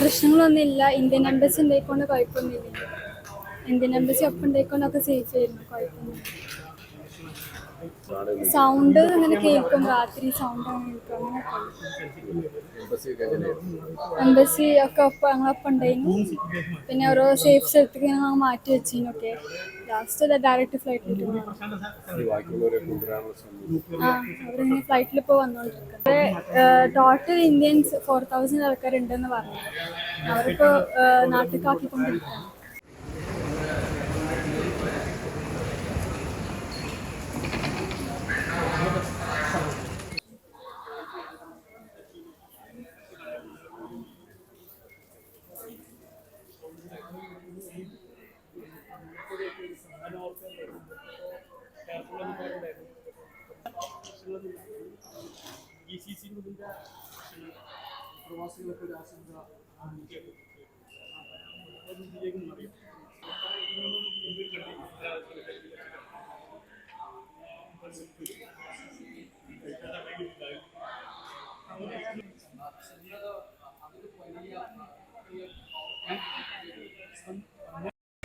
പ്രശ്നങ്ങളൊന്നുമില്ല. Indian embassy ഉണ്ടായിക്കൊണ്ട് കുഴപ്പമൊന്നുമില്ല. Indian embassy ഒപ്പം ഉണ്ടായിക്കൊണ്ടൊക്കെ സേഫ് ആയിരുന്നു. കുഴപ്പമൊന്നുമില്ല. സൗണ്ട് അങ്ങനെ കേൾക്കും. രാത്രി സൗണ്ട് എംബസി ഒക്കെ ഒപ്പം ഞങ്ങളൊപ്പം ഉണ്ടായിരുന്നു. പിന്നെ ഓരോ സേഫ് സ്ഥലത്തേക്ക് മാറ്റി മാറ്റി വെച്ചിനൊക്കെ ലാസ്റ്റ് ഡയറക്റ്റ് ഫ്ലൈറ്റിൽ അവരിങ്ങനെ ഫ്ലൈറ്റിൽ ഇപ്പോൾ വന്നുകൊണ്ടിരിക്കുന്നത് ടോട്ടൽ ഇന്ത്യൻസ് ഫോർ തൗസൻഡ് ആൾക്കാരുണ്ടെന്ന് പറഞ്ഞു. അവരിപ്പോൾ നാട്ടിലേക്കാക്കിക്കൊണ്ടിരിക്കുകയാണ് ഇ സി സി പ്രവാസികളൊക്കെ ഒരു ആശങ്ക അറിയാം അതിന് വലിയ